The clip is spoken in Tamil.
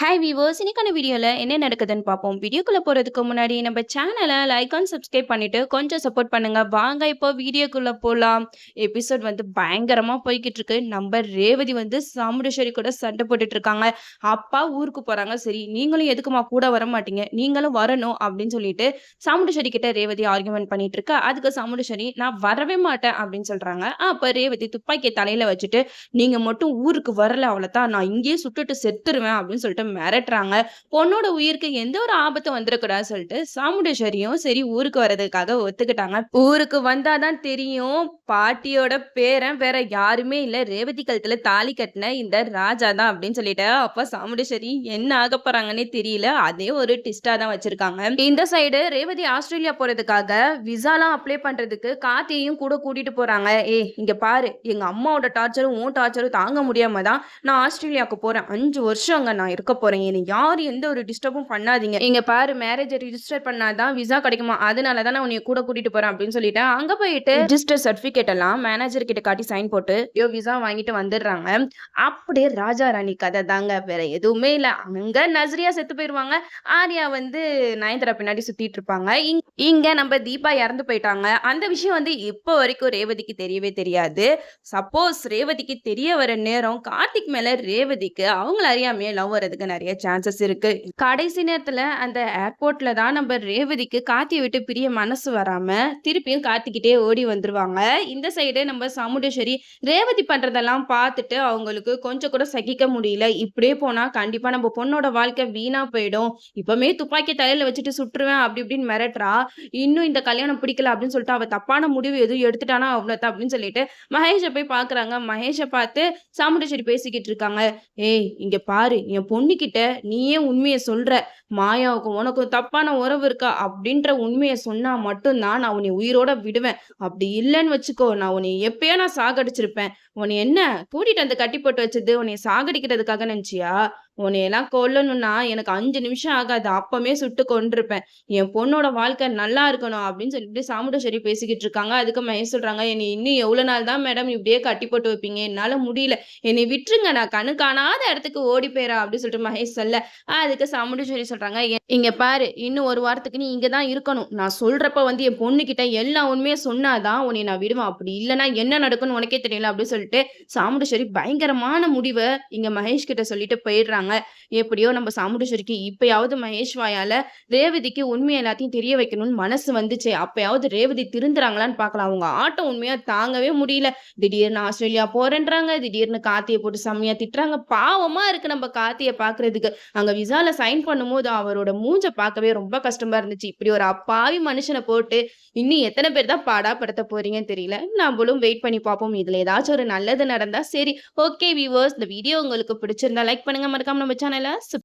ஹாய் வீவர்ஸ் இன்னைக்கான வீடியோவில் என்ன நடக்குதுன்னு பார்ப்போம். வீடியோக்குள்ளே போகிறதுக்கு முன்னாடி நம்ம சேனலை லைக் அண்ட் சப்ஸ்கிரைப் பண்ணிட்டு கொஞ்சம் சப்போர்ட் பண்ணுங்கள் வாங்க இப்போ வீடியோக்குள்ளே போகலாம் எபிசோட் வந்து பயங்கரமாக போய்கிட்டு இருக்கு. நம்ம ரேவதி வந்து சாமுண்டேஸ்வரி கூட சண்டை போட்டுட்டு இருக்காங்க. அப்பா ஊருக்கு போகிறாங்க சரி நீங்களும் எதுக்குமா கூட வர மாட்டீங்க? நீங்களும் வரணும் அப்படின்னு சொல்லிட்டு சாமுண்டேஸ்வரி கிட்ட ரேவதி ஆர்குமெண்ட் பண்ணிட்டு இருக்கா. அதுக்கு சாமுண்டேஸ்வரி நான் வரவே மாட்டேன் அப்படின்னு சொல்கிறாங்க அப்போ ரேவதி துப்பாக்கியை தலையில் வச்சுட்டு நீங்கள் மட்டும் ஊருக்கு வரல அவ்வளோதான் நான் இங்கேயே சுட்டுட்டு செத்துருவேன் அப்படின்னு சொல்லிட்டு மிரட்டுறாங்க. பொண்ணோட உயிருக்கு எந்த ஒரு ஆபத்தும் வந்துடக்கூடாது சொல்லிட்டு சாமுண்டேஸ்வரியும் சரி ஊருக்கு வர்றதுக்காக ஒத்துக்கிட்டாங்க. ஊருக்கு வந்தாதான் தெரியும் பாட்டியோட பேரன் வேற யாருமே இல்லை. ரேவதி கழுத்துல தாலி கட்டின இந்த ராஜா தான் அப்படின்னு சொல்லிட்டு அப்ப சாமுண்டேஸ்வரி என்ன ஆக போறாங்கன்னே தெரியல. அதே ஒரு டிஸ்டா தான் வச்சிருக்காங்க. இந்த சைடு ரேவதி ஆஸ்திரேலியா போறதுக்காக விசாலாம் அப்ளை பண்றதுக்கு காத்தியையும் கூட கூட்டிட்டு போறாங்க. ஏய் இங்க பாரு எங்க அம்மாவோட டார்ச்சரும் உன் டார்ச்சரும் தாங்க முடியாம தான் நான் ஆஸ்திரேலியாவுக்கு போறேன். அஞ்சு வருஷம் அங்க நான் இருக்க போறேன் என்னை யாரும் எந்த ஒரு டிஸ்டர்பும் பண்ணாதீங்க. இங்க பாரு மேரேஜ் ரிஜிஸ்டர் பண்ணாதான் விசா கிடைக்குமா? அதனால தான் நான் உன்னை கூட கூட்டிட்டு போறேன் அப்படின்னு சொல்லிட்டு அங்க போயிட்டு ரிஜிஸ்டர் சர்டிபிகேட் எல்லாம் மேனேஜர் கிட்ட காட்டி சைன் போட்டு யோ விசா வாங்கிட்டு வந்துடுறாங்க. அப்படியே ராஜா ராணி கதை தாங்க. வேற எதுவுமே இல்ல. அங்க நஸ்ரியா செத்து போயிருவாங்க. ஆர்யா வந்து நயன்தரா பின்னாடி சுத்திட்டு இருப்பாங்க. இங்- இங்க நம்ம தீபா இறந்து போயிட்டாங்க. அந்த விஷயம் வந்து இப்போ வரைக்கும் ரேவதிக்கு தெரியவே தெரியாது. சப்போஸ் ரேவதிக்கு தெரிய வர நேரம் கார்த்திக் மேல ரேவதிக்கு அவங்கள அறியாமையே லவ் வரதுக்கு நிறைய சான்சஸ் இருக்கு. கடைசி நேரத்துல அந்த ஏர்போர்ட்ல தான் நம்ம ரேவதிக்கு கார்த்தியை விட்டு பிரிய மனசு வராம திருப்பியும் கார்த்திக்கிட்டே ஓடி வந்துருவாங்க. இந்த சைடு நம்ம சாமுண்டேஸ்வரி ரேவதி பண்றதெல்லாம் பார்த்துட்டு அவங்களுக்கு கொஞ்சம் கூட சகிக்க முடியல. இப்படியே போனா கண்டிப்பா நம்ம பொண்ணோட வாழ்க்கை வீணா போயிடும். இப்பவுமே துப்பாக்கி தலையில வச்சுட்டு சுட்டுருவேன் அப்படி இப்படின்னு மிரட்டுறா. இன்னும் இந்த கல்யாணம் பிடிக்கல அப்படின்னு சொல்லிட்டு அவ தப்பான முடிவு எதுவும் எடுத்துட்டானா அவ்வளோதான் அப்படின்னு சொல்லிட்டு மகேஷை போய் பாக்குறாங்க மகேஷை பார்த்து சாமுண்டேஸ்வரி பேசிக்கிட்டு இருக்காங்க. ஏய் இங்க பாரு என் கிட்ட நீயே உண்மையை சொல்ற. மாயாவுக்கும் உனக்கும் தப்பான உறவு இருக்கா? அப்படின்ற உண்மையை சொன்னா மட்டும்தான் நான் உன்னை உயிரோட விடுவேன். அப்படி இல்லைன்னு வச்சுக்கோ நான் உன்னை எப்பயோ நான் சாகடிச்சிருப்பேன். உன்னை என்ன? கூட்டிட்டு வந்து கட்டி போட்டு வச்சது உன்னை சாகடிக்கிறதுக்காக நினைச்சியா? உன்னையெல்லாம் கொல்லணும்னா எனக்கு அஞ்சு நிமிஷம் ஆகாது. அப்பமே சுட்டு கொண்டிருப்பேன் என் பொண்ணோட வாழ்க்கை நல்லா இருக்கணும் அப்படின்னு சொல்லிட்டு சாமுண்டேஸ்வரி பேசிக்கிட்டு இருக்காங்க. அதுக்கு மகேஷ் சொல்றாங்க என்னை இன்னும் எவ்வளவு நாள் தான் மேடம் இப்படியே கட்டி போட்டு வைப்பீங்க? என்னால முடியல. என்னை விட்டுருங்க. நான் கண்ணு காணாத இடத்துக்கு ஓடி போயிடறேன் அப்படின்னு சொல்லிட்டு மகேஷ் சொல்ல. அதுக்கு சாமுண்டேஸ்வரி சொல்றாங்க இங்க பாரு. இன்னும் ஒரு வாரத்துக்கு நீ இங்க தான் இருக்கணும். நான் சொல்றப்ப வந்து என் பொண்ணுக்கிட்ட எல்லா உண்மையும் சொன்னாதான் உன்னை நான் விடுவேன். அப்படி இல்லைன்னா என்ன நடக்கும்னு உனக்கே தெரியல அப்படின்னு சொல்லிட்டு சாமுண்டேஸ்வரி பயங்கரமான முடிவை இங்க மகேஷ் கிட்ட சொல்லிட்டு போயிடுறாங்க. எப்படியோ நம்ம சாமுண்டேஸ்வரிக்கு இப்பயாவது மகேஷ் வாயால ரேவதிக்கு உண்மை எல்லாத்தையும் தெரிய வைக்கணும்னு மனசு வந்துச்சு. அப்பயாவது ரேவதி திருந்துறாங்களான்னு பார்க்கலாம் அவங்க ஆட்டம் உண்மையா தாங்கவே முடியல. திடீர்னு ஆஸ்திரேலியா போறேன்றாங்க. திடீர்னு காத்தியை போட்டு செம்மையா திட்டுறாங்க. பாவமா இருக்கு நம்ம காத்தியை பாக்குறதுக்கு அங்க விசால சைன் பண்ணும்போது அவரோட மூஞ்ச பார்க்கவே ரொம்ப கஷ்டமா இருந்துச்சு. இப்படி ஒரு அப்பாவி மனுஷனை போட்டு இன்னும் எத்தனை பேர் தான் பாடாப்படுத்த போறீங்கன்னு தெரியல. நம்மளும் வெயிட் பண்ணி பார்ப்போம். இதுல ஏதாச்சும் ஒரு நல்லது நடந்தா சரி. ஓகே வியூவர்ஸ் இந்த வீடியோ உங்களுக்கு பிடிச்சிருந்தா லைக் பண்ணுங்க. மறக்காம நம்ம சேனலை